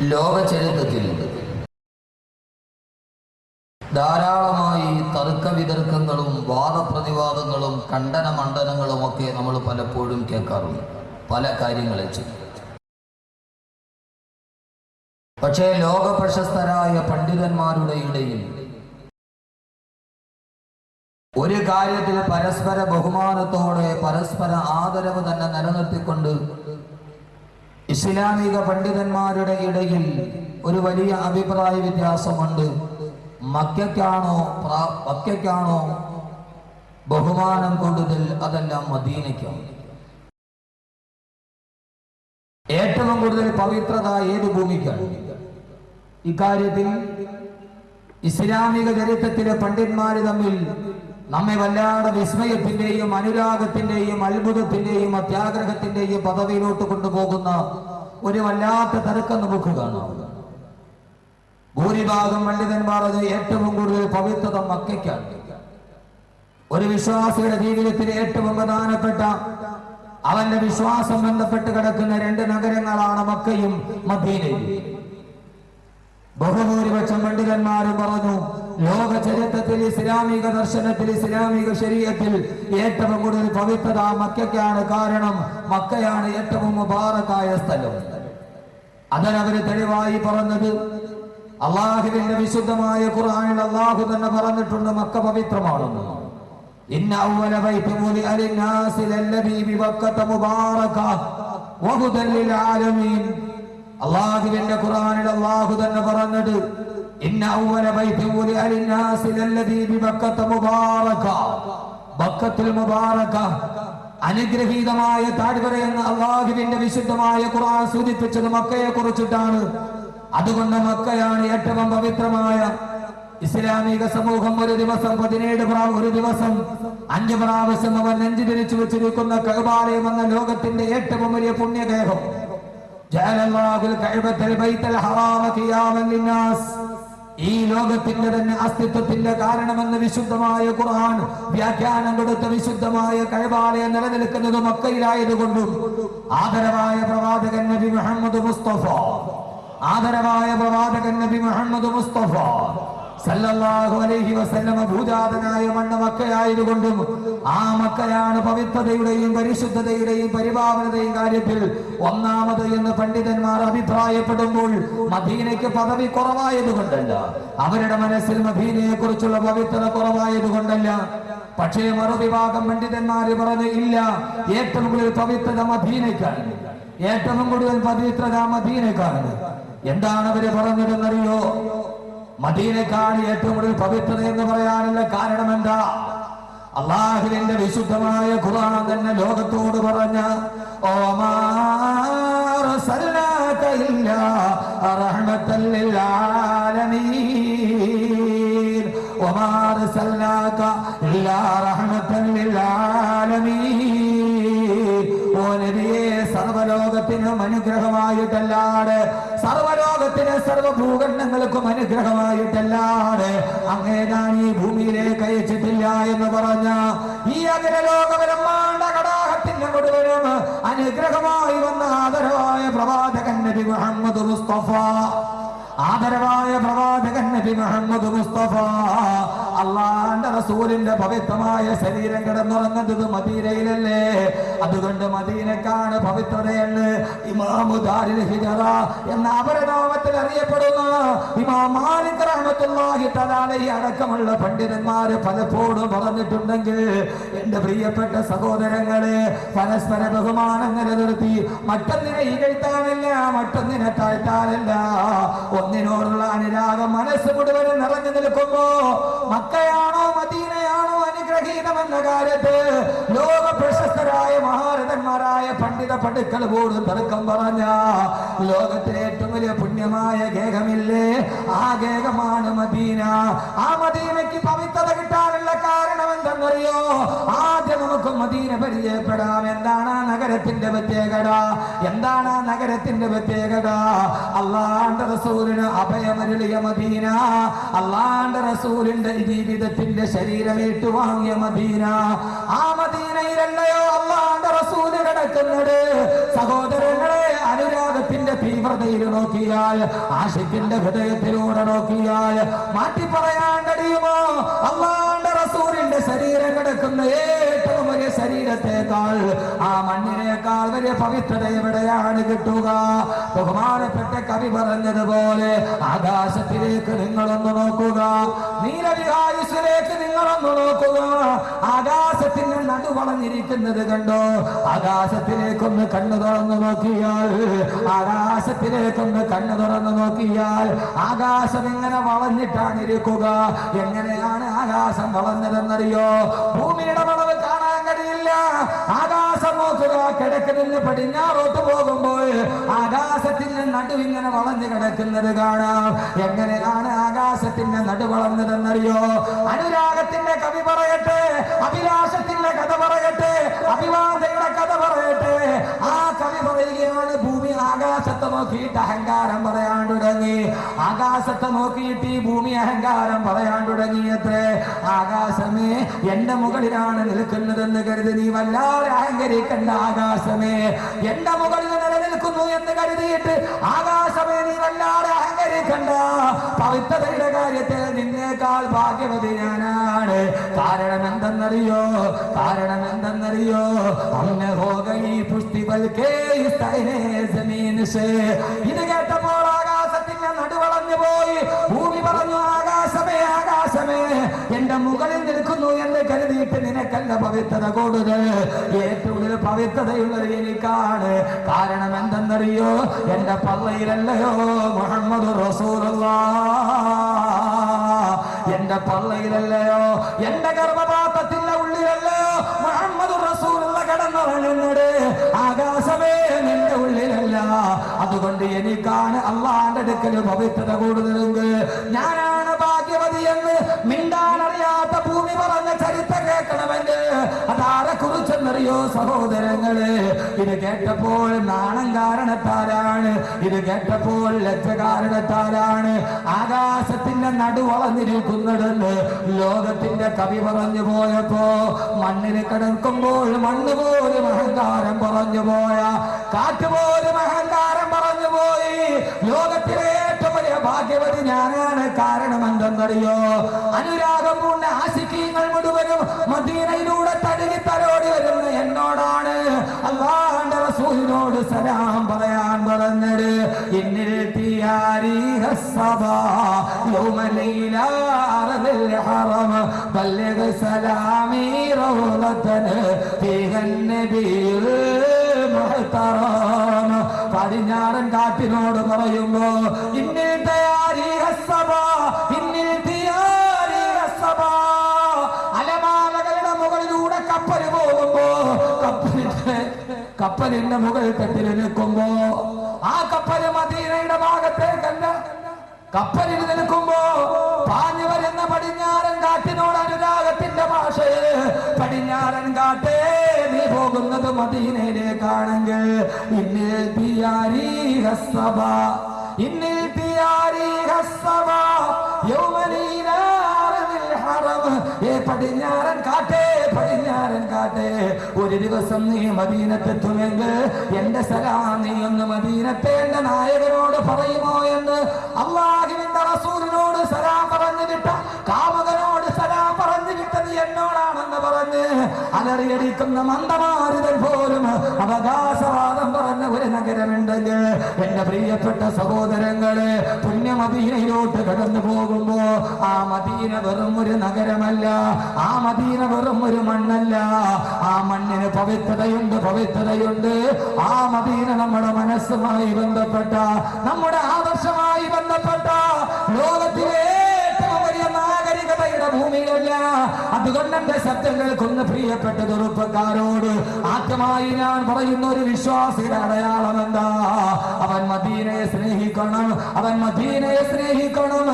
ലോക ചരിത്രത്തിൽ ധാരാളമായി തർക്ക വിതർക്കങ്ങളും വാദപ്രതിവാദങ്ങളും ഖണ്ഡന മണ്ഡനങ്ങളും ഒക്കെ നമ്മൾ പലപ്പോഴും കേൾക്കാറുണ്ട്. പല കാര്യങ്ങളെ ചെയ്യും പക്ഷേ ലോക പ്രശസ്തരായ പണ്ഡിതന്മാരുടെ ഇടയിൽ ഒരു കാര്യത്തിൽ പരസ്പര ബഹുമാനത്തോടെ പരസ്പര ആദരവ് തന്നെ നിലനിർത്തിക്കൊണ്ട് ഇസ്ലാമിക പണ്ഡിതന്മാരുടെ ഇടയിൽ ഒരു വലിയ അഭിപ്രായ വ്യത്യാസമുണ്ട്. മക്കാണോ മക്കാണോ ബഹുമാനം കൂടുതൽ അതെല്ലാം മദീനയ്ക്കാണ് ഏറ്റവും കൂടുതൽ പവിത്രത ഏത് ഭൂമിക്കാണ്? ഇക്കാര്യത്തിൽ ഇസ്ലാമിക ചരിത്രത്തിലെ പണ്ഡിതന്മാര് തമ്മിൽ നമ്മെ വല്ലാതെ വിസ്മയത്തിന്റെയും അനുരാഗത്തിന്റെയും അത്ഭുതത്തിന്റെയും അത്യാഗ്രഹത്തിന്റെയും പദവിയിലോട്ട് കൊണ്ടുപോകുന്ന ഒരു വല്ലാത്ത തിരക്കം നമുക്ക് കാണാം. ഭൂരിഭാഗം പണ്ഡിതന്മാർ അത് ഏറ്റവും കൂടുതൽ പവിത്രത മക്കയ്ക്കാണ്. ഒരു വിശ്വാസിയുടെ ജീവിതത്തിൽ ഏറ്റവും പ്രധാനപ്പെട്ട അവന്റെ വിശ്വാസം ബന്ധപ്പെട്ട് കിടക്കുന്ന രണ്ട് നഗരങ്ങളാണ് മക്കയും മദീനയും. ബഹുഭൂരിപക്ഷം പണ്ഡിതന്മാരും പറഞ്ഞു ലോക ചരിത്രത്തിൽ ഇസ്ലാമിക ദർശനത്തിൽ ഇസ്ലാമിക ശരീരത്തിൽ ഏറ്റവും കൂടുതൽ പവിത്രത മക്കയ്ക്കാണ് കാരണം മക്കയാണ് ഏറ്റവും മുബാറക്കായ സ്ഥലം. അതിനവര് തെളിവായി പറഞ്ഞത്. അള്ളാഹുവിന്റെ വിശുദ്ധമായ ഖുർആനിൽ അള്ളാഹു തന്നെ പറഞ്ഞിട്ടുണ്ട് മക്ക പവിത്രമാണെന്ന്. ഇന്ന മുലി മുബാറക ലിൽ ആലമീൻ. അള്ളാഹുവിന്റെ ഖുർആനിൽ അള്ളാഹു തന്നെ പറഞ്ഞത് മുബാറക. ബക്കത്തുൽ മുബാറക അനുഗ്രഹീതമായ താഴ്വര എന്ന് അള്ളാഹുവിന്റെ വിശുദ്ധമായ ഖുർആൻ സൂചിപ്പിച്ചത് മക്കയെ കുറിച്ചിട്ടാണ് അതുകൊണ്ട് മക്കയാണ് ഏറ്റവും പവിത്രമായ ഇസ്ലാമിക സമൂഹം ഒരു ദിവസം പതിനേഴ് പ്രാവ് ഒരു ദിവസം അഞ്ച് പ്രാവശ്യം അവൻ നെഞ്ചു തിരിച്ചു വെച്ചിരിക്കുന്ന കൈബാലയം എന്ന ലോകത്തിന്റെ ഏറ്റവും വലിയ പുണ്യദേഹം الله الكعبة البيت الحرام قياما للناس. ഈ ലോകത്തിന്റെ തന്നെ അസ്തിത്വത്തിന്റെ കാരണമെന്ന് വിശുദ്ധമായ ഖുർആൻ വ്യാഖ്യാനം കൊടുത്ത വിശുദ്ധമായ കഴിവാലയം നിലനിൽക്കുന്നത് മക്കയിലായതുകൊണ്ടും ആദരവായ പ്രവാചകൻ നബി മുഹമ്മദ് മുസ്തഫ ആദരവായ പ്രവാചകൻ നബി മുഹമ്മദ് മുസ്തഫ സല്ലല്ലാഹു അലൈഹി വസല്ലമ ഭൂജാതനായ മണ്ണ് മക്കയായതുകൊണ്ടും ആ മക്കയാണ് പവിത്രതയുടെയും പരിശുദ്ധതയുടെയും പരിപാവനതയും കാര്യത്തിൽ ഒന്നാമത് എന്ന് പണ്ഡിതന്മാർ അഭിപ്രായപ്പെടുമ്പോൾ മദീനയ്ക്ക് പദവി കുറവായതുകൊണ്ടല്ല. അവരുടെ മനസ്സിൽ മദീനയെ കുറിച്ചുള്ള പവിത്രത കുറവായതുകൊണ്ടല്ല. പക്ഷേ മറുവിഭാഗം പണ്ഡിതന്മാര് പറഞ്ഞു ഇല്ല ഏറ്റവും കൂടുതൽ പവിത്രത മദീനയ്ക്കാണ്. ഏറ്റവും കൂടുതൽ പവിത്രത മദീനയ്ക്കാണ്. എന്താണ് അവർ പറഞ്ഞതെന്നറിയോ? മദീനക്കാണ് ഏറ്റവും കൂടുതൽ പവിത്രത എന്ന് പറയാനുള്ള കാരണം എന്താ അള്ളാഹുവിന്റെ വിശുദ്ധമായ ഖുർആൻ തന്നെ ലോകത്തോട് പറഞ്ഞ ഓമാ സർവലോകത്തിനും അനുഗ്രഹമായിട്ടല്ലാട് സർവലോകത്തിന് സർവഭൂഖണ്ഡങ്ങൾക്കും അനുഗ്രഹമായിട്ടല്ലാട് അങ്ങേ ഞാൻ ഈ ഭൂമിയിലേക്ക് അയച്ചിട്ടില്ല എന്ന് പറഞ്ഞ ഈ അഖില ലോക ബ്രഹ്മാണ്ട കടാഹത്തിന്റെ മുഴുവനും അനുഗ്രഹമായി വന്ന ആദരവായ പ്രവാചകൻ നബി മുഹമ്മദ് മുസ്തഫ. ആദരവായ പ്രവാചകൻ നബി മുഹമ്മദ് മുസ്തഫ. അള്ളാന്റെ റസൂലിന്റെ പവിത്രമായ ശരീരം കിടന്നുറങ്ങുന്നത് മദീനയിലല്ലേ? അതുകൊണ്ട് മദീനക്കാണ് പവിത്രതയെന്ന് ഇമാമു ഹിജറ എന്ന അപരനാമത്തിൽ അറിയപ്പെടുന്ന ഇമാം മാലിക് റഹ്മത്തുള്ളാഹി അടക്കമുള്ള പണ്ഡിതന്മാര് പലപ്പോഴും പറഞ്ഞിട്ടുണ്ടെങ്കിൽ എന്റെ പ്രിയപ്പെട്ട സഹോദരങ്ങളെ പരസ്പര ബഹുമാനം നിലനിർത്തി മറ്റൊന്നിനെ ഇകഴ്ത്താനല്ല മറ്റൊന്നിനെ താഴ്ത്താനല്ല. ഒന്നിനോടുള്ള അനുരാഗം മനസ്സ് മുഴുവനും നിറഞ്ഞു നിൽക്കുമ്പോ മക്കയാണോ മദീനയാണോ അനുഗ്രഹീതമെന്ന കാലത്ത് ലോക പ്രശസ്തരായ മഹാരഥന്മാരായ പണ്ഡിത പടുക്കൾ പോലും തർക്കം പറഞ്ഞ ലോകത്തിലെ ഏറ്റവും വലിയ പുണ്യമായ ഗേഹമില്ലേ? ആ ഗേഹമാണ് മദീന. ആ മദീനയ്ക്ക് പവിത്രത കിട്ടാനുള്ള കാരണം എന്തെന്നറിയോ? ആദ്യം നമുക്ക് മദീന പരിചയപ്പെടാം. എന്താണ് ആ നഗരത്തിന്റെ പ്രത്യേകത? എന്താണ് ആ നഗരത്തിന്റെ പ്രത്യേകത? അള്ളാണ്ട് റസൂലിന് അഭയമരുളിയ മദീന. അള്ളാണ്ട് റസൂലിന്റെ ജീവിതത്തിന്റെ ശരീരം ഏറ്റുവാങ്ങിയ മദീന. ആ മദീനയിലല്ലയോ അള്ളാന്റെ റസൂൽ കിടക്കുന്നത്? സഹോദരങ്ങളെ അനുരാഗത്തിന്റെ തീവ്രതയിൽ നോക്കിയാൽ ആഷിക്കിന്റെ ഹൃദയത്തിലൂടെ നോക്കിയാൽ മാറ്റി പറയാൻ കഴിയുമോ? അള്ളാന്റെ റസൂലിന്റെ ശരീരം കിടക്കുന്ന വലിയ ശരീരത്തെക്കാൾ ആ മണ്ണിനേക്കാൾ വലിയ പവിത്രത എവിടെയാണ് കിട്ടുക? ബഹുമാനപ്പെട്ട കവി പറഞ്ഞതുപോലെ ആകാശത്തിലേക്ക് നിങ്ങളൊന്ന് നോക്കുക. നീലവിഹായുസിലേക്ക് നിങ്ങളൊന്ന് നോക്കുക. ആകാശത്തിന് നടുവളഞ്ഞിരിക്കുന്നത് കണ്ടോ? ആകാശത്തിലേക്കൊന്ന് കണ്ണു തുറന്നു നോക്കിയാൽ ആകാശത്തിലേക്കൊന്ന് കണ്ണു തുറന്നു നോക്കിയാൽ ആകാശം എങ്ങനെ വളഞ്ഞിട്ടാണ് ഇരിക്കുക. എങ്ങനെയാണ് ആകാശം വളഞ്ഞതെന്നറിയോ? ഭൂമിയുടെ വളവ് ആകാശം നോക്കുക കിഴക്ക് പടിഞ്ഞാറോട്ട് പോകുമ്പോൾ ആകാശത്തിന്റെ നടുവിങ്ങനെ വളഞ്ഞു കിടക്കുന്നത് കാണാം. എങ്ങനെയാണ് ആകാശത്തിന്റെ നടു വളർന്നതെന്നറിയോ അനുരാഗത്തിന്റെ കവി പറയട്ടെ അഭിലാഷത്തിന്റെ കഥ പറയട്ടെ അഭിവാദയുടെ കഥ പറയട്ടെ. ആ കവി പറയുകയാണ് ഭൂമി ആകാശത്തെ നോക്കിയിട്ട് അഹങ്കാരം പറയാൻ തുടങ്ങി. ആകാശത്തെ നോക്കിയിട്ട് ഈ ഭൂമി അഹങ്കാരം പറയാൻ തുടങ്ങി അത്രേ ആകാശമേ എന്റെ മുകളിലാണ് നിൽക്കുന്നതെന്ന് കരുതി നീ വല്ലാതെ അഹങ്കരിക്കണ്ട ആകാശമേ. എന്റെ മുകളിൽ നിലനിൽക്കുന്നു എന്ന് കരുതിയിട്ട് ആകാശമേ നീ വല്ലാതെ അഹങ്കരിക്കണ്ട. പവിത്രതയുടെ കാര്യത്തിൽ നിന്നേക്കാൾ ഭാഗ്യവതി ഞാനാണ്. കാരണം എന്തെന്നറിയോ കാരണം എന്തെന്നറിയോ അന്ന് ഹോകയി പുഷ്ടി. ഇത് കേട്ടപ്പോൾ ആകാശത്തിന്റെ നടുവളഞ്ഞു പോയി ഭൂമി പറഞ്ഞു ആകാശമേ ആകാശമേ എന്റെ മുകളിൽ നിൽക്കുന്നു എന്ന് കരുതിയിട്ട് നിനക്കല്ല പവിത്രത കൂടുതൽ. ഏറ്റവും പവിത്രതയുള്ളത് എനിക്കാണ്. കാരണം എന്തെന്നറിയോ? എന്റെ പള്ളയിലല്ലയോ മുഹമ്മദ് റസൂലുള്ള. എന്റെ പള്ളയിലല്ലയോ എന്റെ ഗർഭപാത്രത്തിന്റെ ഉള്ളിലല്ലയോ മുഹമ്മദ് റസൂലുള്ള കടന്നുറങ്ങുന്നത്. ആകാശമേ നിന്റെ ഉള്ളിലല്ല. അതുകൊണ്ട് എനിക്കാണ് അള്ളാന്റെ അടുക്കൽ പവിത്രത കൂടുതലെങ്കിൽ ഞാനാണ് കുറിച്ചെന്നറിയോ സഹോദരങ്ങൾ ഇത് കേട്ടപ്പോൾ നാണം കാരണത്താലാണ് ഇത് കേട്ടപ്പോൾ ലജ്ജ കാരണത്താലാണ്. ആകാശത്തിന്റെ നടുവളഞ്ഞിരിക്കുന്നതെന്ന് ലോകത്തിന്റെ കവി പറഞ്ഞു പോയപ്പോ മണ്ണിന് കിടക്കുമ്പോൾ മണ്ണ് പോലും അഹങ്കാരം പറഞ്ഞു പോയ കാറ്റ് പോലും അഹങ്കാരം പറഞ്ഞു പോയി. ലോകത്തിലെ ഏറ്റവും വലിയ ഭാഗ്യവതി ഞാനാണ്. കാരണം എന്തെന്നറിയോ അനുരാഗം പൂണ്ട ആശിക്കീങ്ങൾ മുഴുവനും മദീനയിലൂടെ പടിഞ്ഞാറൻ കാട്ടിനോട് പറയുമ്പോ ഇന്നിൽ തയാരി ഹസ്സബാ ഇന്നിൽ തയ്യാറി ഹസ്സബാ അലമാലകളുടെ മുകളിലൂടെ കപ്പൽ പോകുമ്പോ കപ്പലിന്റെ കപ്പലിന്റെ മുകളിൽ തട്ടിൽ നിൽക്കുമ്പോ മദീനയുടെ ഭാഗത്തേക്കല്ല കപ്പലിൽ നിൽക്കുമ്പോ പാഞ്ഞു വരുന്ന പടിഞ്ഞാറൻ കാറ്റിനോട് അനുരാഗത്തിന്റെ ഭാഷയെ പടിഞ്ഞാറൻ കാട്ടേ നീ പോകുന്നത് മദീനയിലേക്കാണെങ്കിൽ ഇന്നിൽ തിയാരി ഹസ്സബ ഇന്നിൽ തിയാരി ഹസ്സബ ഏ പടിഞ്ഞാറൻ കാട്ടേ പടിഞ്ഞാറൻ കാട്ടേ. ഒരു ദിവസം നീ മദീനത്തെത്തുമെങ്കിൽ എന്റെ സലാം നീ ഒന്ന് മദീനത്തെ എന്റെ നായകനോട് പറയുമോ എന്ന് അള്ളാഹുവിന്റെ റസൂലിനോട് സലാം പറഞ്ഞു വിട്ട കാമകനോട് സലാം പറഞ്ഞു വിട്ടത് എന്നോടാണെന്ന് പറഞ്ഞ് അലറിയടിക്കുന്ന മന്ദമാരുതൻ പോലും അവകാശവാദം ഒരു എന്റെ പ്രിയപ്പെട്ട സഹോദരങ്ങളെ പുണ്യമദീനയിലോട്ട് കടന്നു പോകുമ്പോ ആ മദീന വെറും ഒരു നഗരമല്ല ആ മദീന വെറും ഒരു മണ്ണല്ല. ആ മണ്ണിന് പവിത്രതയുണ്ട് പവിത്രതയുണ്ട്. ആ മദീന നമ്മുടെ മനസ്സുമായി ബന്ധപ്പെട്ട നമ്മുടെ ആദർശമായി ബന്ധപ്പെട്ട ലോകത്തിലെ അതുകൊണ്ട് എന്റെ സത്യം കേൾക്കുന്ന പ്രിയപ്പെട്ട ചെറുപ്പക്കാരോട് ആദ്യമായി ഞാൻ പറയുന്ന ഒരു വിശ്വാസിയുടെ അടയാളം എന്താ അവൻ മദീനയെ സ്നേഹിക്കണം അവൻ മദീനയെ സ്നേഹിക്കണം.